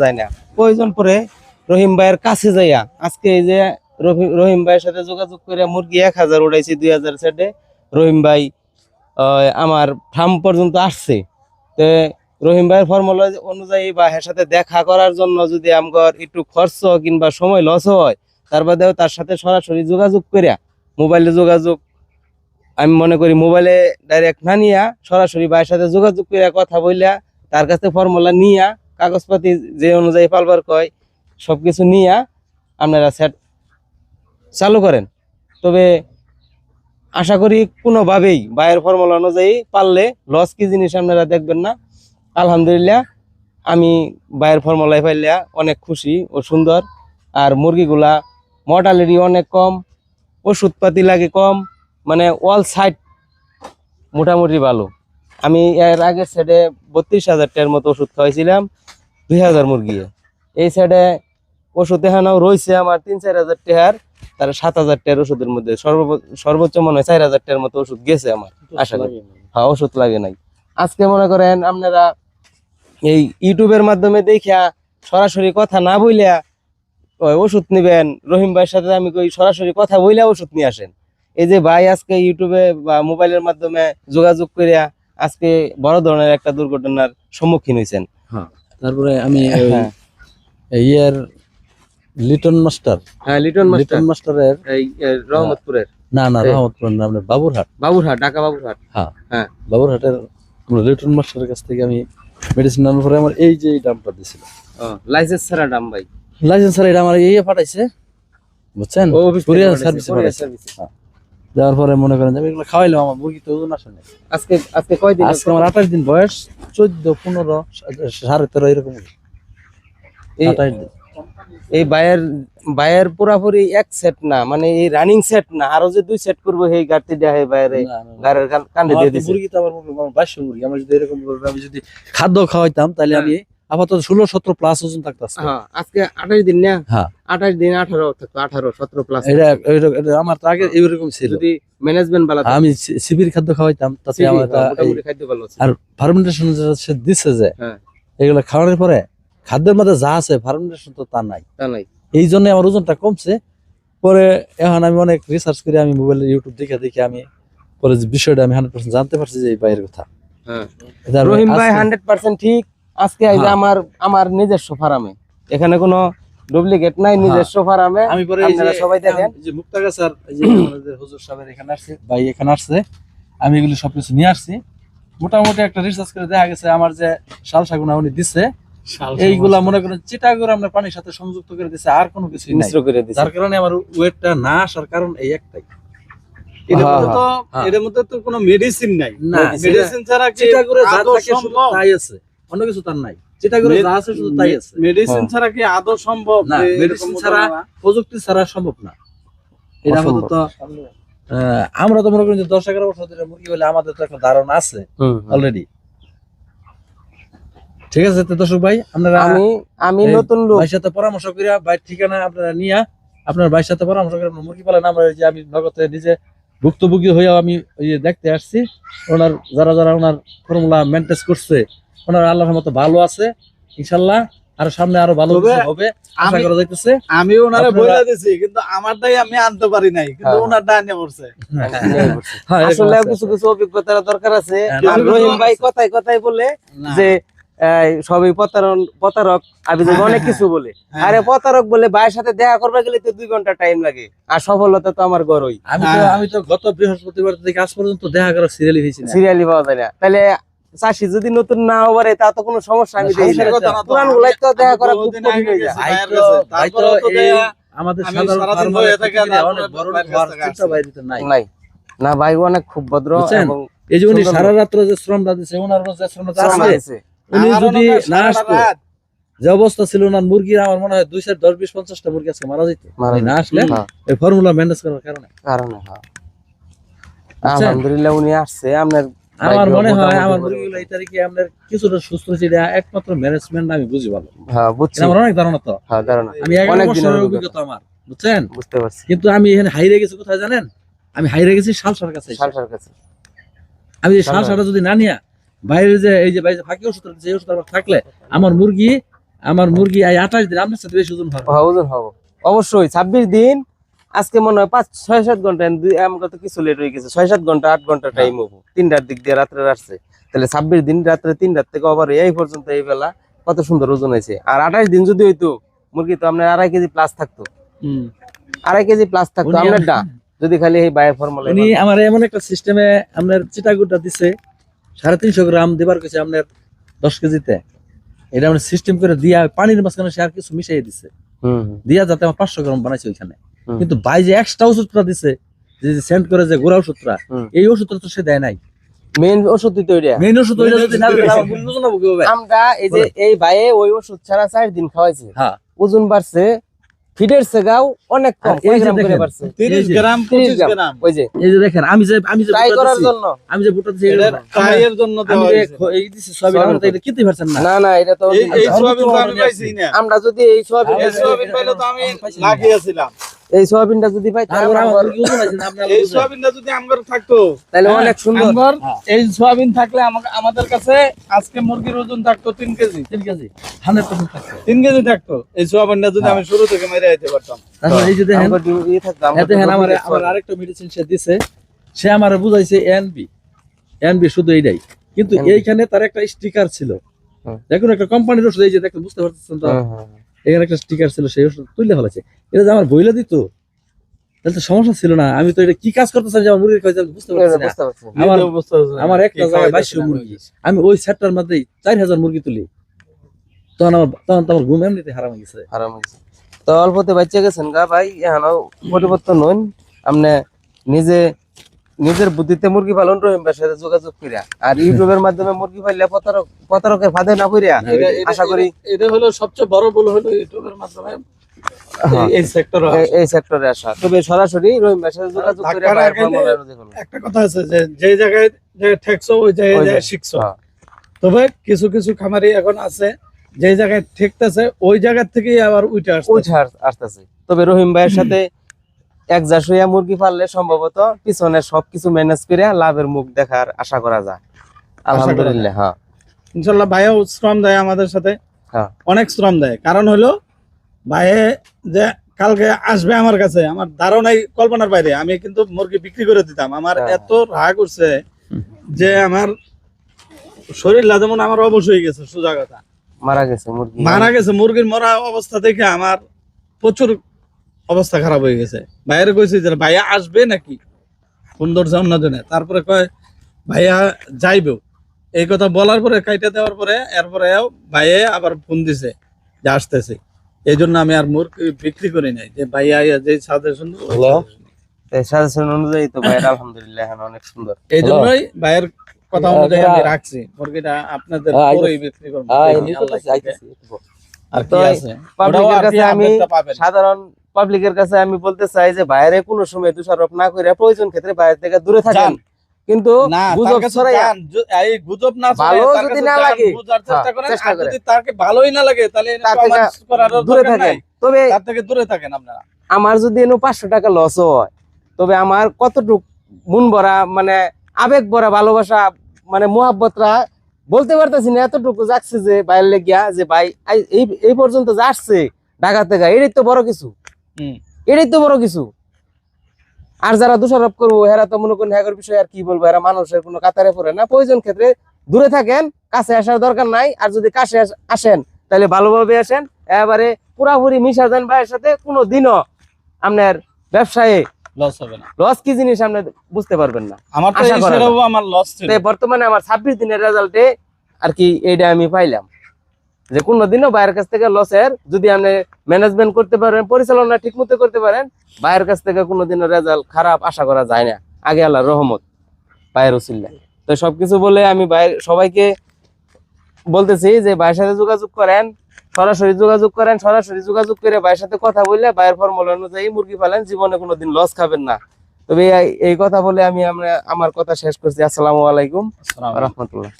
যায় না। প্রয়োজন পরে রহিম ভাইয়ের কাছে যাইয়া, আজকে এই যে রহি- রহিম ভাইয়ের সাথে যোগাযোগ করে মুরগি এক হাজার উড়াইছি, দুই হাজার সেটে রহিম ভাই আমার ফার্ম পর্যন্ত আসছে। তো রহিম ভাইয়ের ফর্মুলা অনুযায়ী বা এর সাথে দেখা করার জন্য যদি আমার একটু খরচ কিংবা সময় লস হয়, তার বাদেও তার সাথে সরাসরি যোগাযোগ করিয়া মোবাইলে যোগাযোগ, আমি মনে করি মোবাইলে ডাইরেক্ট না নিয়া সরাসরি ভাইয়ের সাথে যোগাযোগ করিয়া কথা বইলা তার কাছে ফর্মুলা নিয়া কাগজপাতি যে অনুযায়ী পালবার কয়, সবকিছু নিয়ে আপনারা সেট চালু করেন। তবে আশা করি কোনোভাবেই বাইরের ফর্মুলা অনুযায়ী পারলে লস কি জিনিস আপনারা দেখবেন না। আলহামদুলিল্লাহ, আমি বাইরের ফর্মুলায় পাইলে অনেক খুশি ও সুন্দর। আর মুরগিগুলা মর্টালিটি অনেক কম, ওষুধপাতি লাগে কম মানে অল সাইড মোটামুটি ভালো। আমি এর আগের সাইডে বত্রিশ হাজার টাকার মতো ওষুধ খাওয়াইছিলাম দুই হাজার মুরগি। এই সাইডে ওষুধ এখানেও রয়েছে আমার তিন চার হাজার টাকার তার সাত হাজার টাকার ওষুধের মধ্যে। সর্ব- সর্বোচ্চ মনে হয় চার হাজার টাকার মতো ওষুধ গেছে আমার আশা করি। হ্যাঁ। ওষুধ লাগে নাই। আজকে মনে করেন আপনারা এই ইউটিউবের মাধ্যমে দেখিয়া সরাসরি কথা না বইলা ওই ওষুধ নিবেন রহিম ভাইয়ের সাথে আমি কই সরাসরি কথা বইলা ওষুধ নিয়ে আসেন। এই যে ভাই আজকে ইউটিউবে বা মোবাইলের মাধ্যমে যোগাযোগ করিয়া আজকে বড় ধরনের একটা দুর্ঘটনার সম্মুখীন হয়েছেন তারপরে আমি হ্যাঁ। ইয়ের লিটন মাস্টার। হ্যাঁ লিটন মাস্টার। লিটন মাস্টারের এই রহমতপুরের। না না রহমতপুর না আপনার বাবুরহাট। বাবুরহাট ঢাকা বাবুরহাট। বাবুরহাটের লিটন মাস্টারের কাছ থেকে আমি মেডিসিন নেওয়ার পরে আমার এই যে এই দামটা দিছিল লাইসেন্স ছাড়া দাম ভাই। লাইসেন্স স্যার এটা আমার এই পাঠাইছে বুঝছেন? পাঠাইছে, courier দেওয়ার পরে মনে করেন আমি এগুলো খাওয়াইলাম আমার মুরগি তো ওজন আসে নাই। আজকে আজকে কয়দিন আজকে আমার আঠাশ দিন বয়স চোদ্দ পনেরো সাড়ে তেরো এরকম এই আঠাশ দিন এই বায়ের বায়ের পুরাপুরি এক সেট না মানে এই রানিং সেট না আরও যে দুই সেট করব এই গাড়তি দেয়া হয় বাইরে না, না, না। গাড়ির কান্দে দিয়ে দিছে মুরগি তো আমার মুরগি, আমার বাইশশো মুরগি আমার যদি এরকম আমি যদি খাদ্য খাওয়াইতাম তাহলে আমি আপাতত ষোলো সতেরো প্লাস ওজন থাকতো আজকে। হ্যাঁ আঠাশ দিন না? হ্যাঁ। আঠাশ দিন আঠারো থাকতো আঠারো সতেরো প্লাস এটা আমার তো আগে এইরকম ছিল। যদি ম্যানেজমেন্ট বালা আমি শিবির খাদ্য খাওয়াইতাম তাতে আমার এটা এই- মোটামুটি খাদ্য ভালো আর ফার্মেন্টেশন যেটা দিচ্ছে যে হ্যাঁ। এগুলো খাওয়ানোর পরে খাদ্যের মধ্যে যা আছে ফার্মেন্টেশন তো তা নাই। তা নাই। এই জন্য আমার ওজনটা কমছে। পরে এখন আমি অনেক রিসার্চ করে আমি মোবাইলে ইউটিউব দেখে দেখে আমি পরে বিষয়টা আমি হান্ড্রেড পার্সেন্ট জানতে পারছি যে এই বাইরের কথা। হ্যাঁ। রহিম ভাই হান্ড্রেড পার্সেন্ট ঠিক। আজকে এই যে হ্যাঁ। আমার আমার নিজস্ব ফার্মে। এখানে কোনো ডুপ্লিকেট নাই নিজস্ব ফার্মে। আমি পরে এই যে আপনারা সবাই দেখেন। যে মুক্তাগাছার এই যে আমাদের হুজুর সাহেবের এখানে আসছে ভাই এখানে আসছে আমি এগুলি সবকিছু নিয়ে আসছি। মোটামুটি একটা রিসার্চ করে দেখা গেছে আমার যে শাল শাগুনা উনি দিচ্ছে এইগুলা মনে করেন চিটাগুলো আমরা পানির সাথে সংযুক্ত করে দিচ্ছে আর কোনো কিছু নাই। মিশ্র করে দিছে। যার কারণে আমার ওয়েটটা না আসার কারণ এই একটাই। এটার হ্যাঁ, মধ্যে তো হ্যাঁ। এটার মধ্যে তো কোনো মেডিসিন নাই। না মেডিসিন ছাড়া কি চিটাগুলো যা থাকে সম্ভব? তাই আছে। অন্য কিছু তার নাই চিটাগুলো যা আছে শুধু তাই আছে মেডিসিন। ছাড়া কি আদৌ সম্ভব না, এরকম ছাড়া প্রযুক্তি ছাড়া সম্ভব না এটা অসম্ভব। আপাতত আমরা তো মনে করি যে দশ এগারো বছর ধরে মুরগি বলে আমাদের তো একটা ধারণা আছে। অলরেডি ঠিক আছে তো দর্শক ভাই আপনারা আমি আমি নতুন লোক ভাইয়ের সাথে পরামর্শ করিয়া ভাই ঠিকানা আপনারা নিয়া আপনার ভাইয়ের সাথে পরামর্শ করে মুরগি পালন আমরা যে আমি নগদে নিজে ভুক্তভোগী হয়েও আমি ওই যে দেখতে আসছি। ওনার যারা যারা ওনার ফর্মুলা মেনটেন করছে ওনার আল্লাহর মতো ভালো আছে ইনশাল্লাহ। আর সামনে আরও ভালো হবে আশা আমি- করা যাইতেছে। আমি ওনারে বলে দিছি কিন্তু আমার আমারটাই আমি আনতে পারি নাই কিন্তু হ্যাঁ। ওনারটা আনে পড়ছে। হ্যাঁ, আসলে আছে। কিছু কিছু অভিজ্ঞতার দরকার আছে। হ্যাঁ, রহিম ভাই আছে। কথায় কথায় বলে যে সবই প্রতারণ প্রতারক আমি হ্যাঁ, অনেক হ্যাঁ, কিছু বলে। হ্যাঁ। আরে প্রতারক বলে ভাইয়ের সাথে দেখা করবে গেলে তো দুই ঘণ্টা টাইম লাগে। আর সফলতা তো আমার গড়ই আমি তো হ্যাঁ। আমি তো গত বৃহস্পতিবার থেকে আজ পর্যন্ত দেখা সিরিয়ালি হয়েছি সিরিয়ালি পাওয়া যায় না। তাহলে চাষি যদি নতুন না হবারে তা তো কোনো সমস্যা আমি তো। পুরান গুলাই তো দেখা করা খুব কঠিন হয়ে যায়। আমাদের সাধারণ নাই। না ভাই অনেক খুব ভদ্র? এই যে উনি সারা রাত্র যে শ্রমটা দিচ্ছে ওনার যে শ্রমটা আছে। উনি যদি না আসতো যে অবস্থা ছিল ওনার মুরগির আমার মনে হয় দুই চার দশ বিশ পঞ্চাশটা মুরগি আজকে মারা যেত না আসলে হ্যাঁ, এই ফর্মুলা ম্যানেজ করার কারণে। কারণে হ্যাঁ। আলহামদুলিল্লাহ উনি আসছে আপনার আমার মনে হয় আমার মুরগিগুলো এই তারিখে আপনার কিছুটা সুস্থ এটা একমাত্র ম্যানেজমেন্ট আমি বুঝি ভালো। হ্যাঁ বুঝছি। আমার অনেক ধারণা তো। হ্যাঁ ধারণা। আমি অনেক দিনের অভিজ্ঞতা। আমার বুঝছেন? বুঝতে পারছি। কিন্তু আমি এখানে হাইরে গেছি কোথায় জানেন? আমি হাইরে গেছি শালসার কাছে সালসার কাছে। আমি শালসার। শালসাটা যদি না নিয়া বাইরে যে এই যে বাইরে ফাঁকি ওষুধ এই ওষুধ আমার থাকলে আমার মুরগি আমার মুরগি এই আঠাশ দিন আপনার সাথে বেশি ওজন হবে। হ্যাঁ, ওজন হব। অবশ্যই ছাব্বিশ দিন আজকে মনে হয় পাঁচ ছয় সাত ঘণ্টা আমাকে তো কিছু লেট হয়ে গেছে ছয় সাত ঘণ্টা আট ঘণ্টা টাইম হব। তিনটার দিক দিয়ে রাত্রে আসছে। তাহলে ছাব্বিশ দিন রাত্রে তিনটার থেকে আবার এই পর্যন্ত এই বেলা কত সুন্দর ওজন হয়েছে। আর আঠাশ দিন যদি হইতো মুরগি তো আপনার আড়াই কেজি প্লাস থাকতো। হুম। আড়াই কেজি প্লাস থাকতো আপনার ডা যদি খালি এই বায়ের ফর্মুলা উনি আমার এমন একটা সিস্টেমে আপনার চিটাগুটা দিছে সাড়ে তিনশো গ্রাম দিবার কাছে আপনার দশ কেজিতে। এটা আমরা সিস্টেম করে দিয়া পানির মাঝখানে সে আর কিছু মিশাই দিছে। দিয়া যাতে আমার পাঁচশো গ্রাম বানাইছে ওইখানে। কিন্তু ভাই যে এক্সট্রা ওষুধটা দিছে যে সেন্ড করে যে গোড়া ওষুধটা এই ওষুধটা তো সে দেয় নাই। মেইন ওষুধই তো এটা মেইন ওষুধ ওইটা যদি না দিলে আমার এই যে এই বায়ে ওই ওষুধ ছাড়া চার দিন খাওয়াইছে। হ্যাঁ। ওজন বাড়ছে ফিডের সেগাও অনেক কম এই যে দেখেন, বাড়ছে তিরিশ এই যে, গ্রাম 30 গ্রাম। গ্রাম ওই যে এই যে দেখেন আমি যে আমি যে ট্রাই করার জন্য আমি যে বুটটা দিছি এটা- ট্রাইয়ের জন্য আমি দেওয়া হয়েছে। এই দিছি। আমরা তো এটা কিনতে পারছেন না না না এটা তো এই আমি পাইছি না আমরা যদি এই পাইলে তো আমি না। লাগিয়েছিলাম এই সোয়াবিনটা যদি এই সোয়াবিনটা যদি আমগর থাকতো। তাহলে হ্যাঁ, অনেক সুন্দর। আমগর হ্যাঁ। এই সোয়াবিন থাকলে আমাদের কাছে আজকে মুরগির ওজন থাকতো তিন কেজি। তিন কেজি। 100% থাকছে। তিন কেজি থাকতো। এই সোয়াবিনটা যদি আমি শুরু থেকে মেরে যেতে পারতাম। তারপর এই যে দেখেন আমার হ্যাঁ দেখেন আরেকটা মেডিসিন সে দিছে। সে আমার বুঝাইছে এনবি এনবি শুধু এইটাই। কিন্তু এইখানে তার একটা স্টিকার ছিল। দেখুন একটা কোম্পানির ওষুধ এই যে দেখতে বুঝতে পারতেছেন তো? হ্যাঁ, হ্যাঁ, হ্যাঁ। এখানে একটা স্টিকার ছিল সেই ওষুধ তুলে ফেলেছে। এটা যে আমার বইলে দিত তাহলে তো সমস্যা ছিল না। আমি তো এটা কি কাজ করতেছিলাম যে আমার মুরগির আমি বুঝতে পারছি না। আমার-। আমার একটা জায়গায় বাইশশো মুরগি। আমি ওই সেটটার মধ্যেই চার হাজার মুরগি তুলি। তখন আমার তখন তো আমার ঘুম এমনিতে হারাম গেছে। আরাম হয়েছে। তো অল্পতে বাচ্চা গেছেন গা ভাই এখন পরিবর্তন হন আপনি নিজে নিজের বুদ্ধিতে মুরগি পালন রহিম ভাইয়ের সাথে যোগাযোগ করিয়া আর ইউটিউবের মাধ্যমে মুরগি পাইলে প্রতারক প্রতারকের ফাঁদে না পড়িয়া এটা- আশা করি এটা- হলো সবচেয়ে বড় ভুল হলো ইউটিউবের মাধ্যমে হ্যাঁ, এই- এই এই- এই সেক্টরে আসা। তবে সরাসরি সাথে যোগাযোগ করে। একটা কথা আছে যে যে জায়গায় যে ঠেকছো ওই জায়গায়। শিখছো। হ্যাঁ। তবে কিছু কিছু খামারি এখন আছে যে জায়গায় ঠেকতেছে ওই জায়গা থেকেই আবার উঠে আসছে উঠে আসতেছে। তবে রহিম ভাইয়ের সাথে এক জাস হইয়া মুরগি পাললে সম্ভবত পিছনে সবকিছু ম্যানেজ করে লাভের মুখ দেখার আশা করা যায়। আলহামদুলিল্লাহ হ্যাঁ। ইনশাল্লাহ ভাইও শ্রম দেয় আমাদের সাথে। হ্যাঁ। অনেক শ্রম দেয়। কারণ হলো ভাইয়ে যে কালকে আসবে আমার কাছে আমার ধারণাই কল্পনার বাইরে। আমি কিন্তু মুরগি বিক্রি করে দিতাম। আমার হ্যাঁ। এত রাগ উঠছে যে আমার শরীর যেমন আমার অবশ হয়ে গেছে সোজা কথা। মারা গেছে মুরগি। মারা গেছে মুরগির মরা অবস্থা দেখে আমার প্রচুর অবস্থা খারাপ হয়ে গেছে। বাইরে কইছে যে ভাইয়া আসবে নাকি? সুন্দর জন্মদিনে তারপরে কয় ভাইয়া যাইবেও এই কথা বলার পরে কাইটা দেওয়ার পরে এরপরে ভাইয়ে আবার ফোন দিছে যে আসতেছে। এই জন্য আমি আর মুরগি বিক্রি করি নাই। যে ভাইয়া যে সাজেশন? সাজেশন অনুযায়ী তো ভাইয়ের আলহামদুলিল্লাহ অনেক সুন্দর। এই জন্যই ভাইয়ের কথা অনুযায়ী আমি। রাখছি। মুরগিটা আপনাদের পরেই বিক্রি করব। আর কি আছে? পাবলিকের কাছে আমি সাধারণ পাবলিকের কাছে আমি বলতে চাই যে বাইরে কোনো সময় দোষারোপ না করে প্রয়োজন ক্ষেত্রে বাইরে থেকে দূরে থাকেন। কিন্তু গুজব এই গুজব না ভালো যদি না লাগে, চেষ্টা হ্যাঁ, করেন। চেষ্টা আর করেন। যদি তাকে ভালোই না লাগে তাহলে দূরে থাকেন। তবে তার থেকে দূরে থাকেন আপনারা। আমার যদি এনে পাঁচশো টাকা লস হয় তবে আমার কতটুক মন ভরা মানে আবেগ ভরা ভালোবাসা মানে মোহাব্বতরা বলতে পারতেছি না এতটুকু যাচ্ছে যে বাইরে গিয়া যে ভাই এই এই পর্যন্ত যে আসছে ঢাকা থেকে এটাই তো বড় কিছু। এটাই তো বড় কিছু। আর যারা দোষারোপ করব হেরা তো মনে করেন হ্যাগর বিষয়ে আর কি বলব এরা মানুষের কোনো কাতারে পড়ে না। প্রয়োজন ক্ষেত্রে দূরে থাকেন কাছে আসার দরকার নাই আর যদি কাছে আসেন তাহলে ভালোভাবে আসেন। এবারে পুরাপুরি মিশা যান ভাইয়ের সাথে কোনো দিনও আপনার ব্যবসায়ে লস হবে না। লস কি জিনিস আপনি বুঝতে পারবেন না। আমার আমার লস বর্তমানে আমার ছাব্বিশ দিনের রেজাল্টে আর কি এইটা আমি পাইলাম। যে কোনো দিনও বাইরের কাছ থেকে লসের যদি আপনি ম্যানেজমেন্ট করতে পারেন পরিচালনা ঠিক মতো করতে পারেন বাইরের কাছ থেকে কোনোদিনও রেজাল্ট খারাপ আশা করা যায় না। আগে আল্লাহ রহমত বাইরের উসিল্লা তো সবকিছু বলে আমি বাইরে সবাইকে বলতেছি যে ভাইয়ের সাথে যোগাযোগ করেন সরাসরি যোগাযোগ করেন সরাসরি যোগাযোগ করে ভাইয়ের সাথে কথা বললে ভাইয়ের ফর্মুলা অনুযায়ী মুরগি পালেন জীবনে কোনোদিন লস খাবেন না। তবে এই- কথা বলে আমি আমরা আমার কথা শেষ করছি। আসসালামু আলাইকুম। আসসালামু আলাইকুম। রহমতুল্লাহ।